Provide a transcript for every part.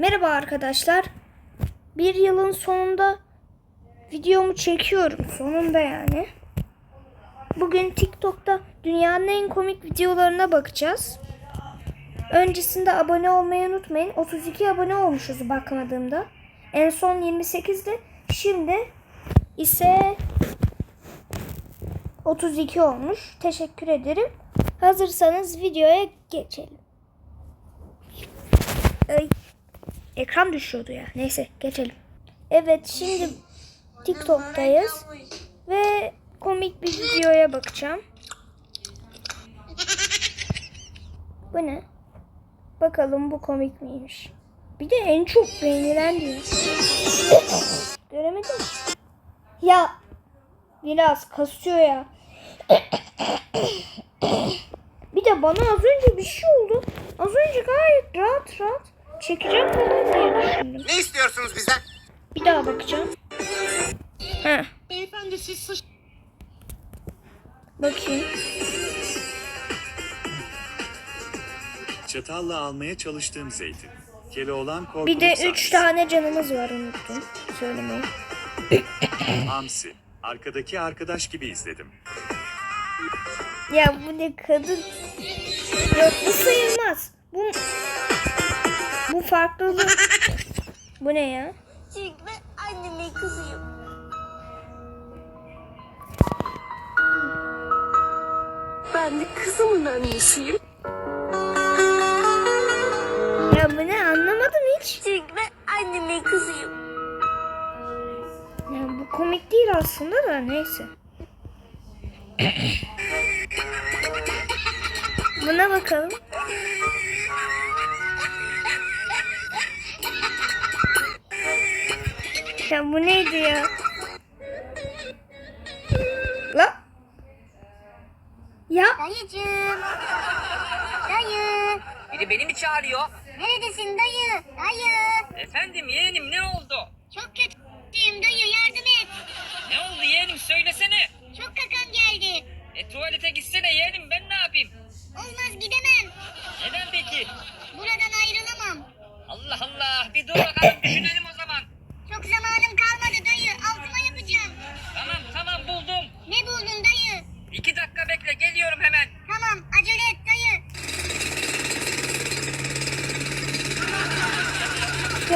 Merhaba arkadaşlar. Bir yılın sonunda videomu çekiyorum. Sonunda yani. Bugün TikTok'ta dünyanın en komik videolarına bakacağız. Öncesinde abone olmayı unutmayın. 32 abone olmuşuz bakmadığımda. En son 28'di. Şimdi ise 32 olmuş. Teşekkür ederim. Hazırsanız videoya geçelim. Ay, ekran düşüyordu ya. Neyse geçelim. Evet şimdi TikTok'tayız. Ve komik bir videoya bakacağım. Bu ne? Bakalım bu komik miymiş? Bir de en çok beğenilen diyor. Göremedim. Ya biraz kasıyor ya. Bir de bana az önce bir şey oldu. Az önce gayet rahat rahat çekeceğim falan diye düşündüm. Ne istiyorsunuz bizden? Bir daha bakacağım. Heh, Beyefendi siz sıç... bakayım. Çatalla almaya çalıştığım zeytin. Keloğlan korkuluk Bir de sahnesi. üç tane canımız var unuttum. Söylemeyi. Hamsi. Arkadaki arkadaş gibi izledim. Ya bu ne kadın? Yok bu sayılmaz. Bu bu farklılık. Bu ne ya? Çünkü ben anneme kızıyım. Ben de kızımın annesiyim. Ya bu ne anlamadım hiç. Çünkü ben anneme kızıyım. Ya bu komik değil aslında da neyse. Buna bakalım. Ya bu neydi ya? La? Ya Dayıcığım. Dayı. Biri beni mi çağırıyor? Neredesin dayı? Dayı. Efendim yeğenim ne oldu? Çok kötüyüm dayı yardım et. Ne oldu yeğenim söylesene. Çok kakam geldi. E tuvalete gitsene yeğenim ben ne yapayım? Olmaz gidemem. Neden peki? Buradan ayrılamam. Allah Allah bir dur bakalım düşünelim o zaman. Çok zamanım kalmadı dayı. Altıma yapacağım. Tamam tamam buldum. Ne buldun dayı? İki dakika bekle geliyorum hemen. Tamam acele et dayı.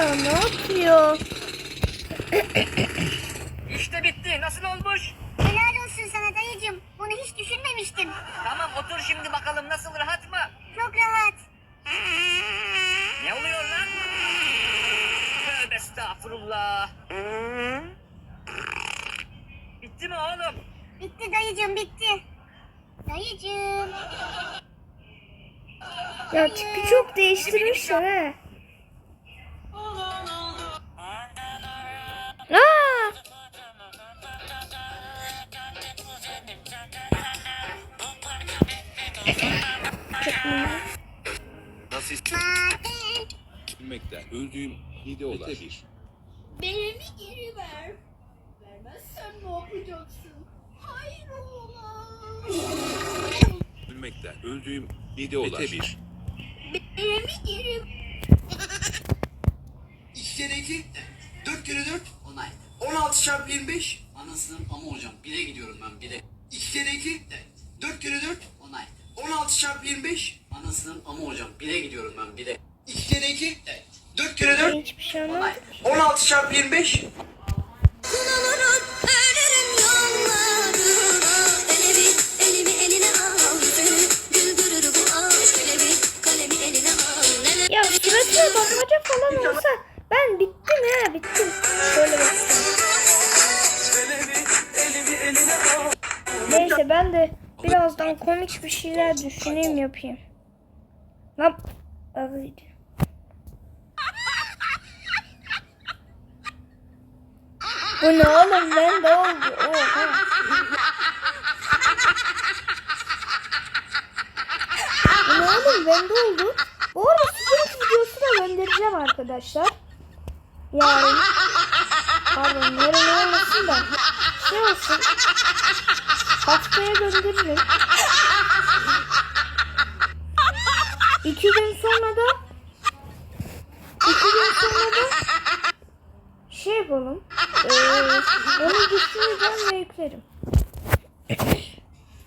Ya ne yapıyor? İşte bitti nasıl olmuş? Helal olsun sana dayıcığım. Bunu hiç düşünmemiştim. Tamam otur şimdi bakalım nasıl rahat mı? Çok rahat. Ne oluyor lan? Tövbe estağfurullah. Bitti mi oğlum? Bitti dayıcığım bitti. Dayıcığım. Ya tipi çok değiştirmişler ha. Gülmekten öldüğüm hide olar. bir. Beynimi geri ver. Vermezsen ne yapacaksın? Hayır oğlum. Gülmekten öldüğüm hide olar. bir. Beynimi geri İki kere iki, dört kere dört, onay. 16 çarpı 25. Anasının ama hocam, bire gidiyorum ben bire. İki kere iki, dört kere dört, onay. 16 çarpı 25. Anasının ama hocam, bire gidiyorum ben bire. Kere iki, dört kere dört, Hiçbir şey anlamadım. 16 çarpı 25. Ölürüm yollarına. Hele bir elimi eline al. Beni güldürür bu aşk. Hele bir kalemi eline al. Nene Ya suratına bakmaca falan olsa ben bittim ya bittim. Şöyle bakacağım. Neyse ben de birazdan komik bir şeyler düşüneyim yapayım. Lan ağıydı. Bu ne oğlum ben de oldu. Oha. Bu ne oğlum ben de oldu. Bu arada Spirit videosu da göndereceğim arkadaşlar. Yarın. Pardon yarın olmasın da. Şey olsun. Haftaya gönderirim. İki gün sonra da iki gün sonra da şey yapalım. Ee, onu düşüreceğim ve yüklerim.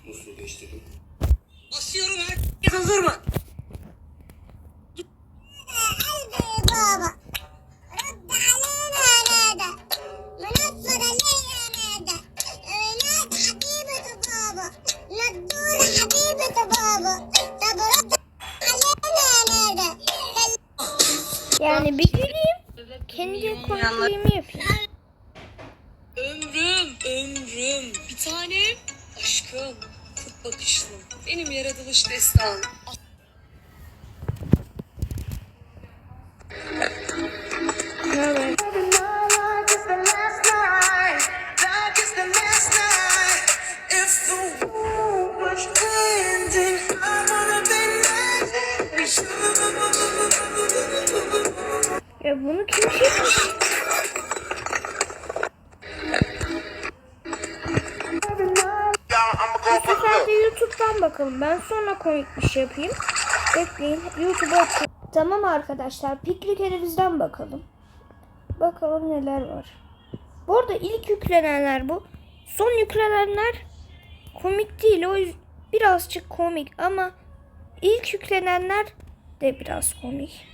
Nasıl değiştirdin? Basıyorum herkes hazır mı? Hadi baba. De YouTube'dan bakalım. Ben sonra komik bir şey yapayım. Bekleyin. YouTube'a açayım. Tamam arkadaşlar. Piknik evimizden bakalım. Bakalım neler var. Bu arada ilk yüklenenler bu. Son yüklenenler komik değil. O yüzden birazcık komik ama ilk yüklenenler de biraz komik.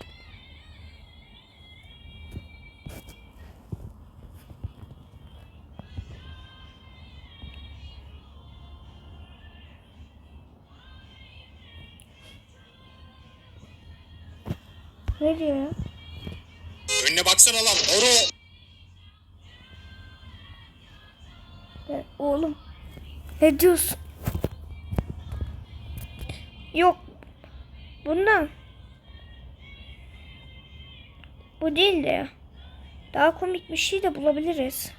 Ne diyor ya? Önüne baksana lan. Ya oğlum. Ne diyorsun? Yok. Bundan. Bu değil de. Daha komik bir şey de bulabiliriz.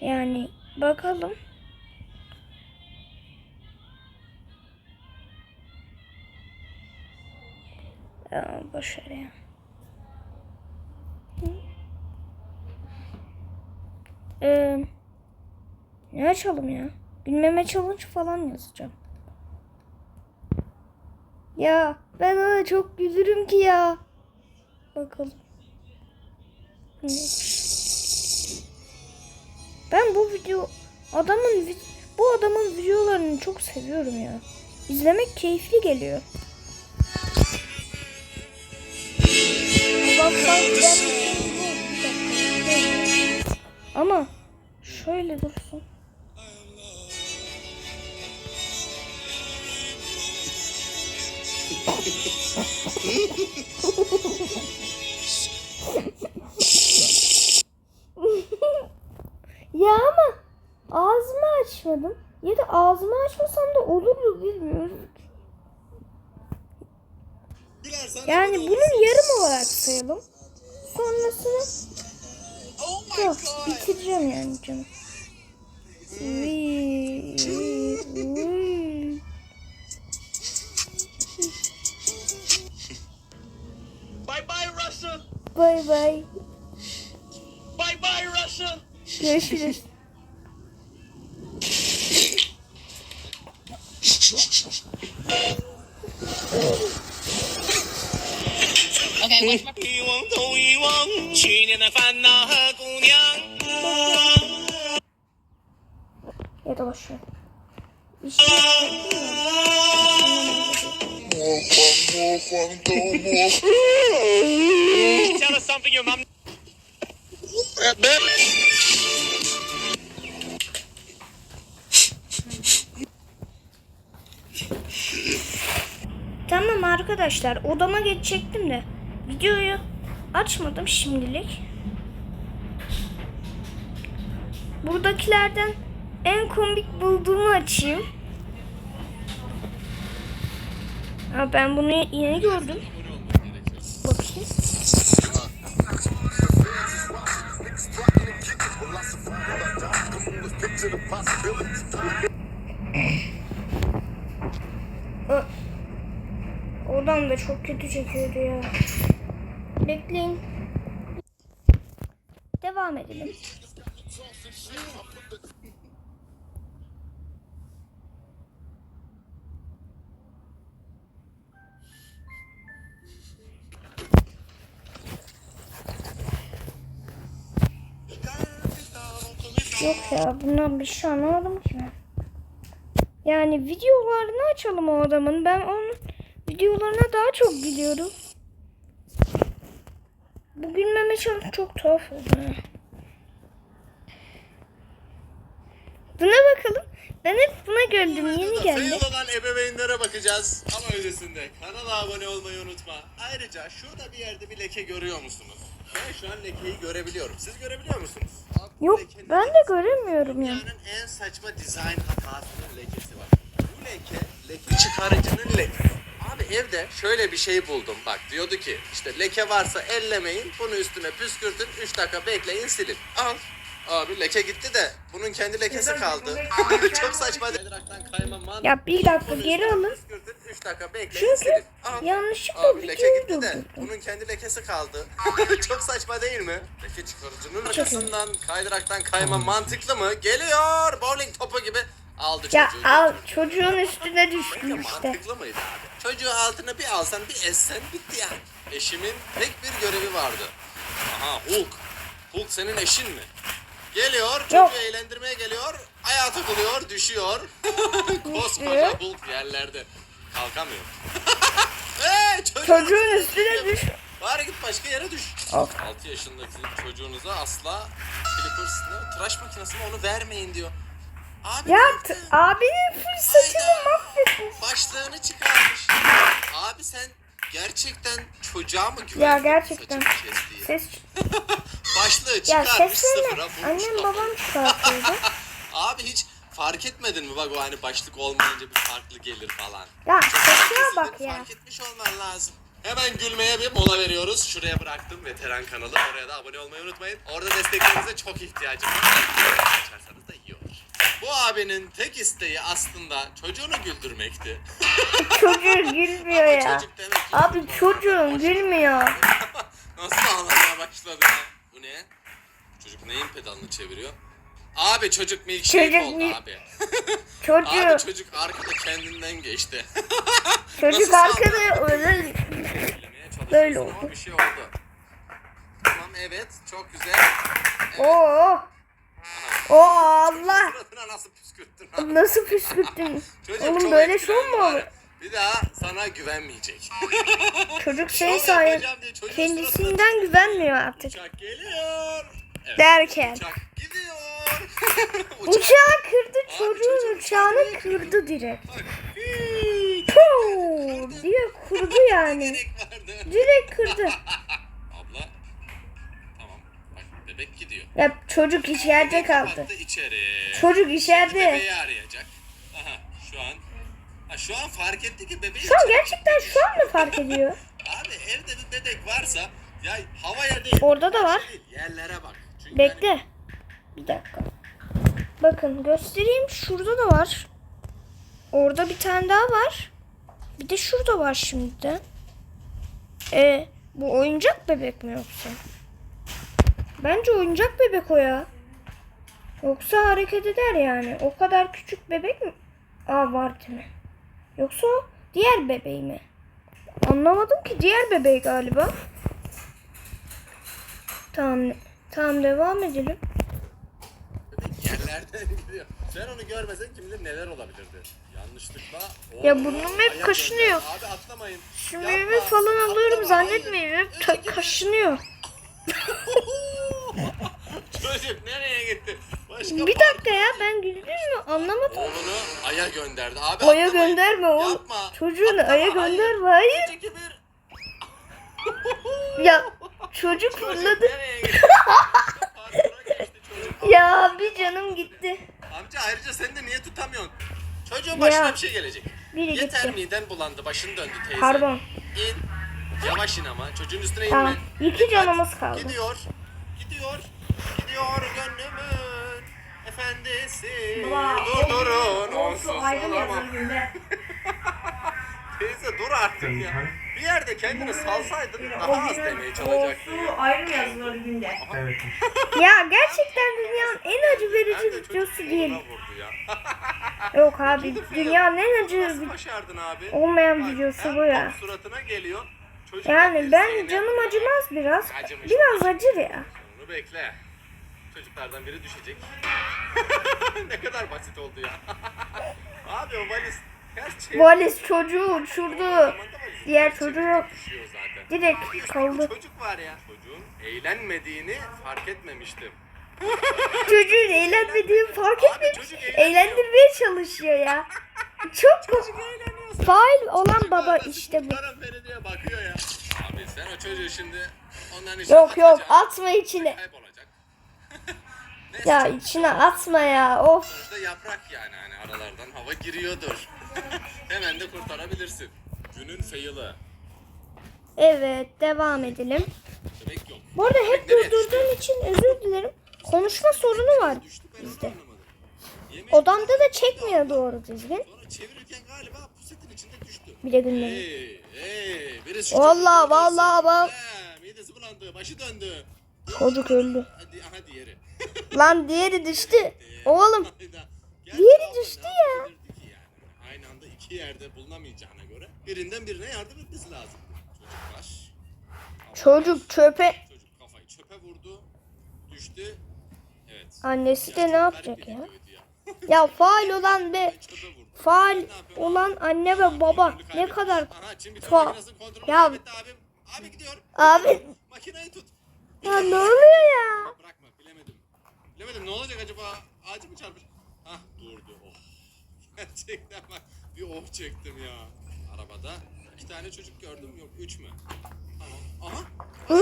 Yani bakalım. Ya. Ee, ne açalım ya? Bilmeme challenge falan yazacağım. Ya ben ona çok gülürüm ki ya. Bakalım. Ben bu video adamın bu adamın videolarını çok seviyorum ya. İzlemek keyifli geliyor. Ama şöyle dursun. ya ama ağzımı açmadım. Ya da ağzımı açmasam da olurdu bilmiyorum. Yani bunun yarım olarak sayalım. Sonrasını Yok, bitireceğim yani canım. Bye bye Russell. Bay bay. Bye bye Russell. Görüşürüz. Okay, 遗忘都遗忘去年的烦恼和姑娘。 Ya da boş ver. Bir şey Tell us something your mom. Tamam arkadaşlar odama geçecektim de videoyu açmadım şimdilik. Buradakilerden en komik bulduğumu açayım. Ha, ben bunu yeni gördüm. Bakayım. Oradan da çok kötü çekiyordu ya. Bekleyin. Devam edelim. Yok ya bundan bir şey anlamadım ki. Yani videolarını açalım o adamın. Ben onun videolarına daha çok gülüyorum. Bu gülmeme challenge çok tuhaf oldu. Buna bakalım. Ben hep buna güldüm. Yeni geldi. Fail olan ebeveynlere bakacağız. Ama öncesinde kanala abone olmayı unutma. Ayrıca şurada bir yerde bir leke görüyor musunuz? Ben şu an lekeyi görebiliyorum. Siz görebiliyor musunuz? Yok lekenin ben de göremiyorum ya. Dünyanın en saçma dizayn hatasının lekesi var. Bu leke, leke çıkarıcının lekesi. Abi evde şöyle bir şey buldum. Bak diyordu ki işte leke varsa ellemeyin. Bunu üstüne püskürtün. 3 dakika bekleyin silin. Al. Abi leke gitti de bunun kendi lekesi kaldı. Çok saçma. Kaydıraktan kayma mantığı. Ya bir dakika geri alın. Püskürtün 3 dakika bekleyin Çünkü silin. Al. yanlışlıkla Abi leke gitti de bunun kendi lekesi kaldı. Çok saçma değil mi? Leke çıkarıcının arkasından kaydıraktan kayma mantıklı mı? Geliyor bowling topu gibi aldı Ya çocuğu. al götürdü. çocuğun üstüne Ya düştüm işte. mantıklı mıydı abi? Çocuğu altına bir alsan bir essen bitti yani. Eşimin tek bir görevi vardı. Aha Hulk. Hulk senin eşin mi? Geliyor, çocuğu Yok. eğlendirmeye geliyor, ayağa takılıyor, düşüyor. Koskoca. Hulk yerlerde. Kalkamıyor. hey, çocuğun, Çocuğun üstüne düş. Bari git başka yere düş. Of. 6 yaşındaki çocuğunuza asla Clippers? Tıraş makinesi mi onu vermeyin diyor. Abi Ya t- abinin fırsatını mahvetmiş. Başlığını çıkarmış. Abi sen gerçekten çocuğa mı güvendin? Ya gerçekten. saçını kes diye? Ses Başlığı ya çıkarmış seslerini sıfıra vurmuş annem kafayı. babam çıkartıyordu. Abi hiç fark etmedin mi bak o hani başlık olmayınca bir farklı gelir falan. Ya sesine bak ya. Fark etmiş olman lazım. Hemen gülmeye bir mola veriyoruz. Şuraya bıraktım veteran kanalı. Oraya da abone olmayı unutmayın. Orada desteklerinize çok ihtiyacım var. Açarsanız da iyi. Bu abinin tek isteği aslında çocuğunu güldürmekti. Çocuğu gülmüyor Ama ya. çocuk demek ki Abi normal. gülmüyor. Nasıl ağlamaya başladı ya? Bu ne? Çocuk neyin pedalını çeviriyor? Abi çocuk milkshake Çocuk oldu mil- abi. Çocuğu, Abi çocuk arkada kendinden geçti. çocuk Nasıl arkada öyle Söylemeye Böyle ama oldu. Bir şey oldu. Tamam evet çok güzel. Oo. Oo Allah. Nasıl püskürttün abi? Nasıl püskürttün? Oğlum böyle şov mu olur? Bir daha sana güvenmeyecek. Çocuk diye çocuğun kendisinden güvenmiyor artık. Uçak geliyor. Evet, Derken. Uçak gidiyor. Uçağı kırdı çocuğun uçağını kırdı direkt. Hii, Puu diye kurdu yani. Direkt kırdı. Bebek gidiyor. Ya çocuk içeride kaldı. İçeri. Çocuk içeride. Bebeği arayacak. Aha şu an. Ha, şu an fark etti ki bebeği Şu an gerçekten şu an mı fark ediyor? Abi evde bir bebek varsa ya havaya değil. Orada da var. değil, yerlere bak. Çünkü hani Bekle. Bir dakika. Bakın göstereyim. Şurada da var. Orada bir tane daha var. Bir de şurada var şimdi. E, bu oyuncak bebek mi yoksa? Bence oyuncak bebek o ya. Yoksa hareket eder yani. O kadar küçük bebek mi? Aa var değil mi? Yoksa o diğer bebeği mi? Anlamadım ki diğer bebeği galiba. Tamam. Tamam devam edelim. yerlerden gidiyor. Sen onu görmesen kim bilir neler olabilirdi. Yanlışlıkla. Ya burnum hep kaşınıyor. Abi atlamayın. Şimdi meyve falan alıyorum zannetmeyin. Hep kaşınıyor. Çocuk nereye gitti? Başka Bir dakika ya ben güldüm mü anlamadım. Oğlunu aya gönderdi. Abi Aya atlamayın. gönderme oğlum. Yapma. Çocuğunu Atlama, aya gönderme hayır. İki, bir. Ya çocuk Çocuk fırladı. nereye gitti? Parkura geçti çocuk. Ya bir canım gitti. Amca ayrıca sen de niye tutamıyorsun? Çocuğun başına Ya. bir şey gelecek. Biri Yeter gitti. miden bulandı, başın döndü teyze. Pardon. İn. Yavaş in ama. Çocuğun üstüne Tamam. inme. İki Dikkat. canımız kaldı. Gidiyor. Gidiyor. Gidiyor gönlümün efendisi. Durdurun onsuz olamam. Teyze dur artık ya. Bir yerde kendini salsaydın daha az demeye çalacaktın. Ya gerçekten dünyanın en acı verici videosu değil. Yok abi dünyanın en acı Nasıl vi- başardın abi? olmayan videosu bu ya. suratına geliyor. Çocuk Yani ben canım acımaz biraz. Acımış. Biraz acır ya. Bunu bekle. çocuklardan biri düşecek. ne kadar basit oldu ya. Abi o valiz çevir. Valiz çocuğu uçurdu. Diğer zaten. direkt kaldı. Çocuk var ya. Çocuğun eğlenmediğini fark etmemiştim. Çocuğun eğlenmediğini fark etmemiş. çocuk. Eğlendirmeye çalışıyor ya. Çok komik. Fail olan baba işte bu. Taraf diye bakıyor ya. Abi sen o çocuğu şimdi onların içine Yok yok atacaksın, atma içine. Kaybolacak. Neyse, Ya içine atma ya. Of. Sonuçta yaprak yani hani aralardan hava giriyordur. Hemen de kurtarabilirsin. Günün fail'ı. Evet devam edelim. Demek yok. Bu arada hep durdurduğum için özür dilerim. Konuşma sorunu var Düştü ben bizde. onu anlamadım. Yemeği Odamda da çekmiyor doğru düzgün. Sonra çevirirken galiba. Bir de gülmedi. Hey, hey, birisi Vallahi, vallahi bak. Midesi bulandı, başı döndü. Çocuk öldü. Hadi, aha diğeri. Lan diğeri düştü. Oğlum Hayda. Gerçi Diğeri abla düştü ne ya. yapabilirdi ki yani? Aynı anda iki yerde bulunamayacağına göre birinden birine yardım etmesi lazım. Çocuk baş. çocuk çöpe. Çocuk kafayı çöpe vurdu. Düştü. Evet. Annesi de ne Gerçekten yapacak bir ya? videoydu ya. Faal olan ve Çöpe vurdu. Faal olan anne ve baba ne kadar kontrolü Ya- abim. Abi gidiyor. Abi Makineyi tut. ya ne oluyor ya? Bırakma bilemedim. Bilemedim ne olacak acaba? Ağacı mı çarpmış? Hah durdu. Oh. Gerçekten bak bir oh çektim ya. Arabada iki tane çocuk gördüm. Yok üç mü? Tamam. Aha. Ay,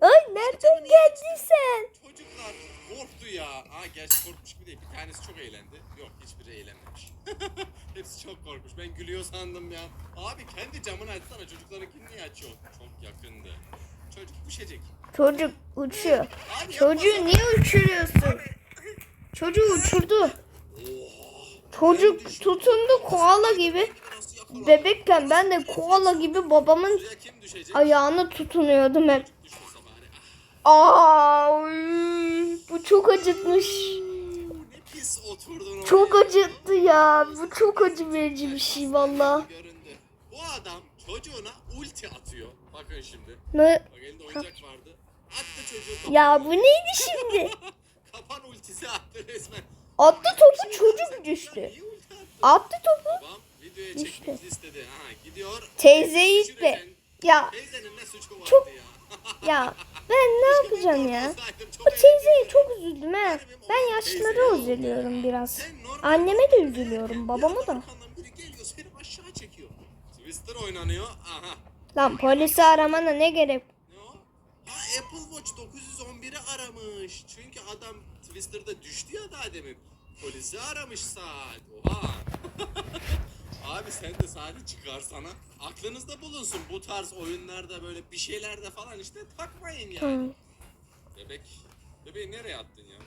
Ay nereden geldin sen? Çocuklar korktu ya. Ha gerçi korkmuş gibi değil. Bir tanesi çok eğlendi. Yok hiçbiri eğlenmemiş. Hepsi çok korkmuş. Ben gülüyor sandım ya. Abi kendi camını açsana. Çocuklarınkini niye açıyor? Çok yakındı. Çocuk düşecek. Çocuk uçuyor. Abi Çocuğu niye uçuruyorsun? Çocuğu uçurdu. Çocuk tutundu koala gibi. Bebekken ben de koala gibi babamın ayağına tutunuyordum hep. Aa, uy, bu çok acıtmış. Çok acıttı ya. Bu çok acı verici bir şey valla. Bu adam çocuğuna ulti atıyor. Bakın şimdi. Ne? Bak elinde oyuncak vardı. Attı çocuğu. Ya bu neydi şimdi? Kapan ultisi attı resmen. Attı topu çocuk düştü. Attı? Topu. Babam videoya Düştü. istedi. Ha gidiyor. Teyzeyi. Düşürürken Ya Teyzenin ne suçu vardı Çok- ya. ya ben ne yapacağım ya? O teyzeye çok üzüldüm he. Ben yaşlılara üzülüyorum biraz. Anneme de üzülüyorum, babama da. Twister oynanıyor. Aha. Lan polisi aramana ne gerek? Ne o? Ha Apple Watch 911'i aramış. Çünkü adam Twister'da düştü ya daha demin. Polisi aramış saat. Oha. Abi sen de saati çıkarsana. Aklınızda bulunsun bu tarz oyunlarda böyle bir şeylerde falan işte takmayın yani. Hı. Bebek. Bebeği nereye attın ya?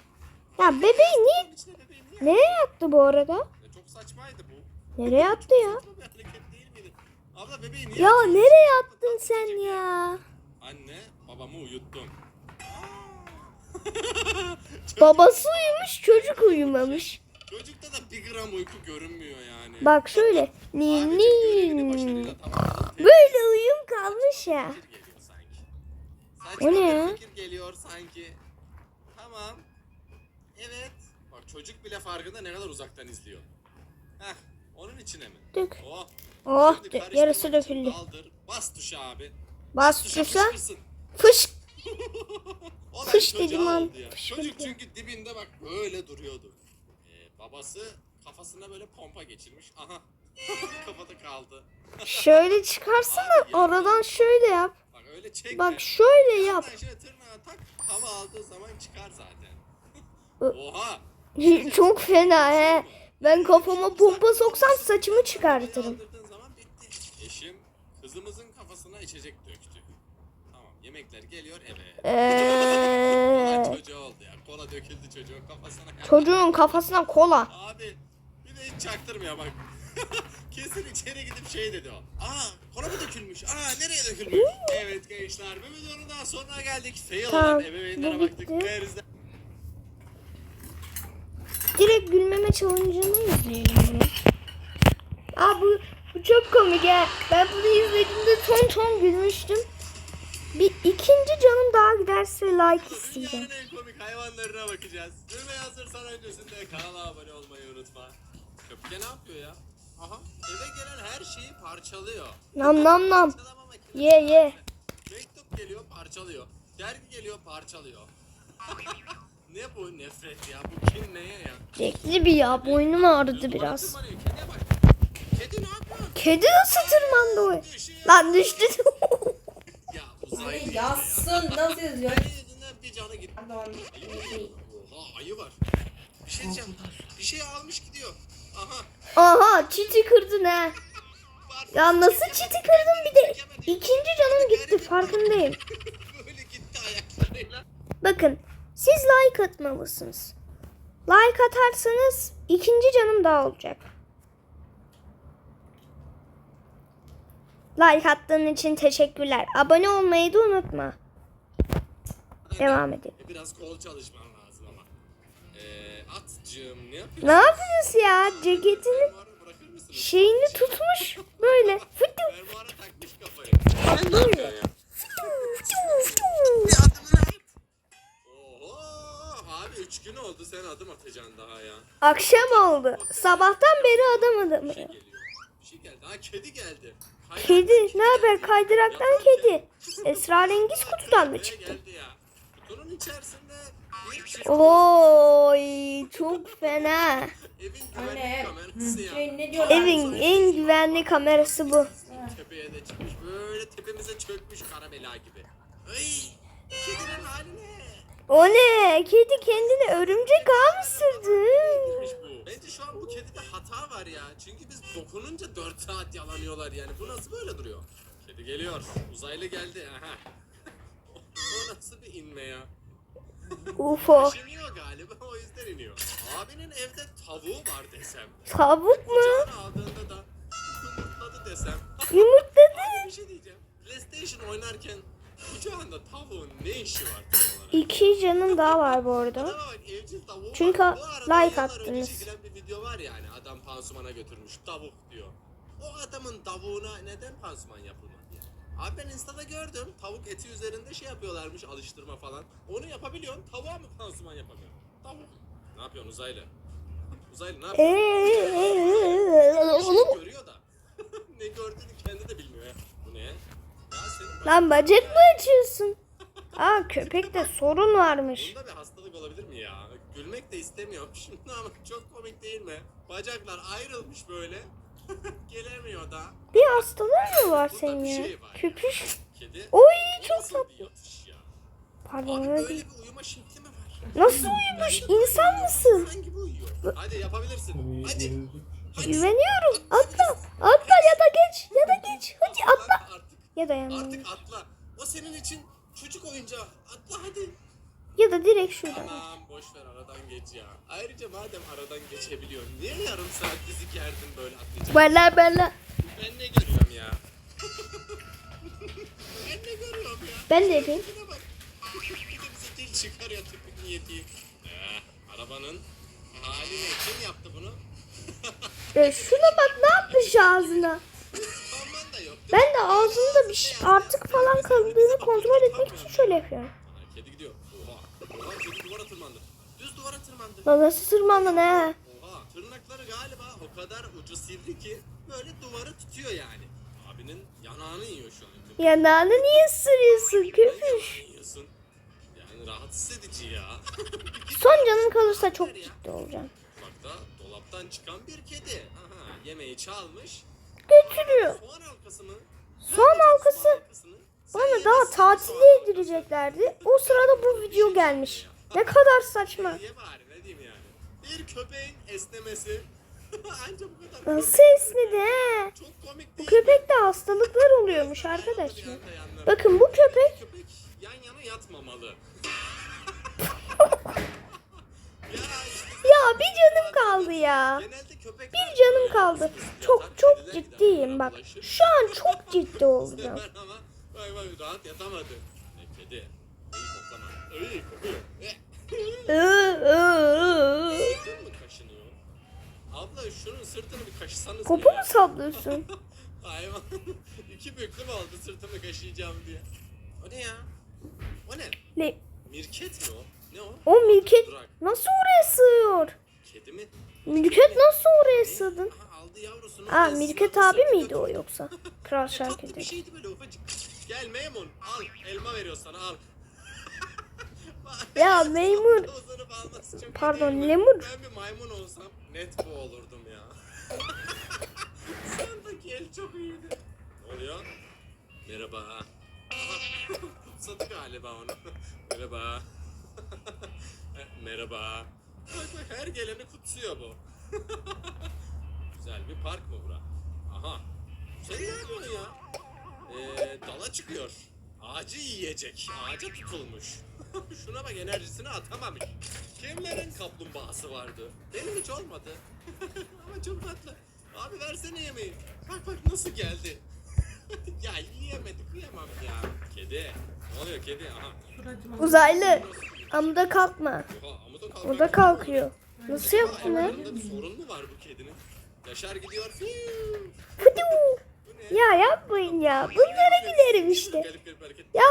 Ya bebeği niye? Bebeği niye? Nereye attı bu arada? Ya çok saçmaydı bu. Nereye attı ya? Abla bebeği niye Ya atıyorsun? nereye attın sen ya? Anne babamı uyuttum. Babası uyumuş çocuk uyumamış. Çocukta da bir gram uyku görünmüyor yani. Bak şöyle. Abicim Ni görevini ni. başarıyla tamamladı. Tek Böyle uyum kalmış ya. O ne ya? fikir geliyor sanki. Tamam. Evet. Bak çocuk bile farkında ne kadar uzaktan izliyor. Heh. Onun içine mi? Dök. Oh. Oh karıştırmak yarısı döküldü. Daldır. Bas tuşa abi. Bas Tuşa tuşa. fışkırsın. Fış. Dedim fışkırdı. Çocuk çünkü dibinde bak böyle duruyordu. Babası kafasına böyle pompa geçirmiş. Aha. Kafada kaldı. Şöyle çıkarsana aradan şöyle yap. Bak öyle çekme. Bak şöyle yap. Şöyle tırnağı tak. Hava aldığı zaman çıkar zaten. Oha. Çok fena he. Ben kafama pompa soksam saçımı çıkartırım. Kaldırdığın zaman bitti. Eşim kızımızın kafasına içecek döktü. Yemekler geliyor eve. Eee, Çocuğu oldu ya. Kola döküldü çocuğun kafasına. çocuğun kafasına kola. Abi bir de hiç çaktırmıyor bak. Kesin içeri gidip şey dedi o. Aa kola mı dökülmüş? Aa nereye dökülmüş? evet gençler bir videonun daha sonuna geldik. Fail Tamam, olan ebeveynlere bu baktık. bitti. Meğerizde Direkt gülmeme challenge'ını izleyelim. Aa bu, bu çok komik he. Ben bunu izlediğimde ton ton gülmüştüm. Bir ikinci canım daha gider beğenirlerse like isteyeceğim. Dünyanın en komik hayvanlarına bakacağız. Gülmeye hazırsan öncesinde kanala abone olmayı unutma. Köpke ne yapıyor ya? Aha eve gelen her şeyi parçalıyor. Nam nam nam. Ye ye. Mektup geliyor parçalıyor. Dergi geliyor parçalıyor. ne bu nefret ya? Bu kim neye ya? Renkli bir ya. Boynum ağrıdı biraz. Kedi ne yapıyor? Kedi nasıl tırmandı o? Lan düştü. Ya uzaylı. Yazsın nasıl yazıyor? Yüzünden bir canı gitti. Oha ayı var. Bir şey diyeceğim. Bir şey almış gidiyor. Aha. Aha çiti kırdın he. Ya nasıl çiti kırdın bir de ikinci canım gitti farkındayım. Böyle gitti ayaklarıyla. Bakın siz like atmalısınız. Like atarsanız ikinci canım daha olacak. Like attığın için teşekkürler. Abone olmayı da unutma. Devam edelim. E, Biraz kol çalışman lazım ama. Ee, atcığım ne yapıyorsun? Ne yapıyorsun ya? Ceketini bırakır mısınız? şeyini tutmuş böyle. Fıtı Fermuara takmış kafayı. Ne yapıyor ya? Oho abi 3 gün oldu sen adım atacaksın daha ya. Akşam oldu. Sabahtan beri adam adamı. Geliyor. Bir şey geldi. Ha kedi geldi. Kedi ne haber kaydıraktan kedi. Esrarengiz kutudan mı çıktı? Oy çok fena. Anne. Şey ne? Evin en güvenli kamerası bu. Tepeye de çıkmış böyle tepemize çökmüş kara bela gibi. Ay kedinin hali ne? O ne? Kedi kendini örümcek ağı mı sürdü? Bence şu an bu kedide hata var ya. Çünkü biz dokununca 4 saat yalanıyorlar yani. Bu nasıl böyle duruyor? Kedi geliyor. Uzaylı geldi. Aha. o nasıl bir inme ya? UFO. İniyor galiba o yüzden iniyor. Abinin evde tavuğu var desem. Tavuk mu? Kucağına aldığında da yumurtladı desem. Yumurtladı. Abi bir şey diyeceğim. PlayStation oynarken İki canım daha var bu arada. Çünkü like attınız. bir video var yani adam pansumana götürmüş tavuk diyor. O adamın tavuğuna neden pansuman yapılmadı yani? Abi ben Insta'da gördüm tavuk eti üzerinde şey yapıyorlarmış alıştırma falan. Onu yapabiliyorsun tavuğa mı pansuman yapamıyorsun? Tavuk. Ne yapıyorsun uzaylı? uzaylı ne yapıyorsun? Bir şey görüyor da. ne gördüğünü kendi de bilmiyor Lan bacak mı açıyorsun? Aa köpekte sorun varmış. Bunda bir hastalık olabilir mi ya? Gülmek de istemiyorum şimdi ama çok komik değil mi? Bacaklar ayrılmış böyle. Gelemiyor da. Bir hastalığın mı var senin ya? Köpüş. Kedi. Oy Bu çok tatlı. Pardon Abi öyle böyle bir uyuma şekli mi var? Nasıl uyumuş? İnsan mısın? Uyuyor. Hadi yapabilirsin. Hadi. Hadi. Güveniyorum. Atla. Atla ya da geç. Ya da geç. Hadi atla. Ya da yanına. artık atla. O senin için çocuk oyuncağı. Atla hadi. Ya da direkt şuradan. Tamam boş ver aradan geç ya. Ayrıca madem aradan geçebiliyorsun niye yarım saat dizi gerdin böyle atlayacaksın? Bella bella. Ben ne görüyorum ya? ben ne görüyorum ya? Ben de yapayım. Şuna bak. Bir de bize dil çıkarıyor tipik niyeti. Eh, arabanın hali ne? Kim yaptı bunu? E, şuna bak ne yapmış ağzına. Ben de ağzında bir şey artık falan kaldığını kontrol etmek için şöyle yapıyorum. Kedi gidiyor. Oha. Oha kedi duvara tırmandı. Düz duvara tırmandı. Lan nasıl tırmandın he? Oha tırnakları galiba o kadar ucu sivri ki böyle duvarı tutuyor yani. Abinin yanağını yiyor şu an. Yanağını niye ısırıyorsun köpüş? Yiyorsun. Yani rahatsız edici ya. Son canım kalırsa çok ciddi olacağım. Bak da dolaptan çıkan bir kedi. Aha yemeği çalmış. Götürüyor. Soğan halkası bana daha tatile soğan yedireceklerdi. O sırada bu video gelmiş. Ne kadar saçma. Bir köpeğin esnemesi. Nasıl esnedi he? Bu köpekte hastalıklar oluyormuş arkadaşlar. Bakın bu Köpek yan yana yatmamalı. ya işte ya bir canım kaldı ya. Bir canım kaldı. Çok çok ciddiyim bak. Şu an çok ciddi vay rahat yatamadı. Ne kedi? İyi koklama. İyi kokuyor. Iı. Sırtın mı kaşınıyor? Abla şunun sırtını bir kaşısanız. Kopu mu sallıyorsun? Hayvan. İki büklüm oldu sırtımı kaşıyacağım diye. O ne ya? O ne? Le Mirket mi o? Ne o? o Mirket Durak. nasıl oraya sığıyor? Kedi mi? Mirket nasıl oraya sığdın? Aha, aldı yavrusunu. Aa abi sırtına miydi o yoksa? Kral Tatlı bir Şarkı'da. şeydi böyle ufacık. Gel Meymun al. Elma veriyor sana al. Ya memur. Pardon, lemur. Ben bir maymun olsam net bu olurdum ya. Sendeki el çok iyiydi. Ne oluyor? Merhaba. Kutsadı galiba onu. Merhaba. Merhaba. Bak bak her geleni kutsuyor bu. Güzel bir park mı bura? Aha. Sen ne yapıyorsun ya? Ee, dala çıkıyor. Ağacı yiyecek. Ağaca tutulmuş. Şuna bak enerjisini atamamış. Kimlerin kaplumbağası vardı? Benim hiç olmadı. Ama çok tatlı. Abi versene yemeği. Bak bak nasıl geldi. ya yiyemedik kıyamam ya. Kedi. Ne oluyor kedi? Aha. Uzaylı. Amuda kalkma. O da kalkıyor. Nasıl? Ayaklarında bir sorun mu var bu kedinin? Yaşar gidiyor. Ne? Ya yapmayın ya. Bunlara giderim işte. Ya.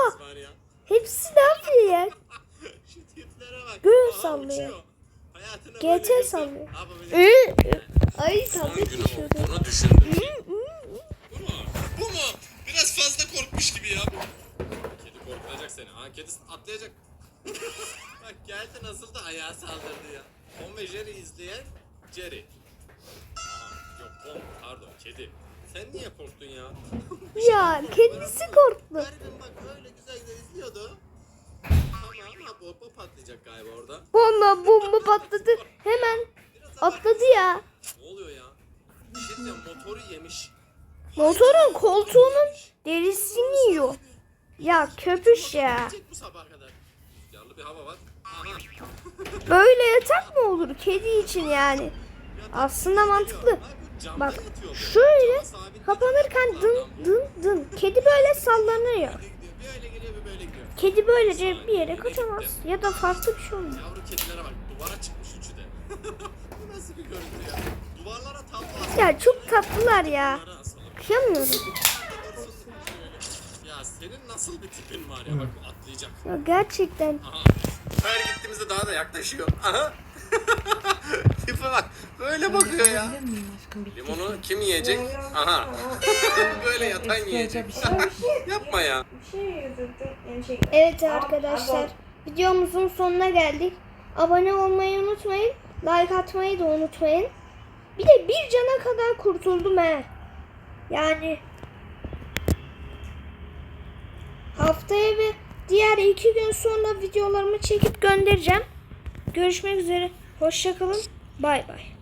Hepsi ne yapıyor ya? Göğe sallıyor. uçuyor. Hayatına GT böyle göster. sallıyor. Ay tablet günü Sen niye korktun ya? Ya kendisi korktu. Garibim bak öyle güzel güzel izliyordu. Tamam ha bomba patlayacak galiba orada. Bomba bomba patladı. Hemen atladı ya. Ne oluyor ya? Bir şey motoru yemiş. Motorun koltuğunun derisini yiyor. Ya köpüş ya. Bu sabaha kadar. Rüzgarlı bir hava var. Böyle yatak mı olur kedi için yani? Aslında mantıklı. Bak şöyle kapanırken dın dın dın. Kedi böyle sallanıyor. Kedi böylece bir yere kaçamaz. Ya da farklı bir şey olmuyor. Yavru kedilere bak duvara çıkmış üçü de. bu nasıl bir görüntü ya? Duvarlara tablo Ya çok tatlılar ya. Kıyamıyorum. Ya senin nasıl bir tipin var ya bak atlayacak. Ya gerçekten. Aha. Her gittiğimizde daha da yaklaşıyor. Aha. Tipe bak. Böyle bakıyor ya. Limonu kim yiyecek? Aha. Böyle yatan yiyecek. Yapma ya. Evet arkadaşlar. Videomuzun sonuna geldik. Abone olmayı unutmayın. Like atmayı da unutmayın. Bir de bir cana kadar kurtuldum he. Yani haftaya ve diğer iki gün sonra videolarımı çekip göndereceğim. Görüşmek üzere. Hoşçakalın. Bay bay.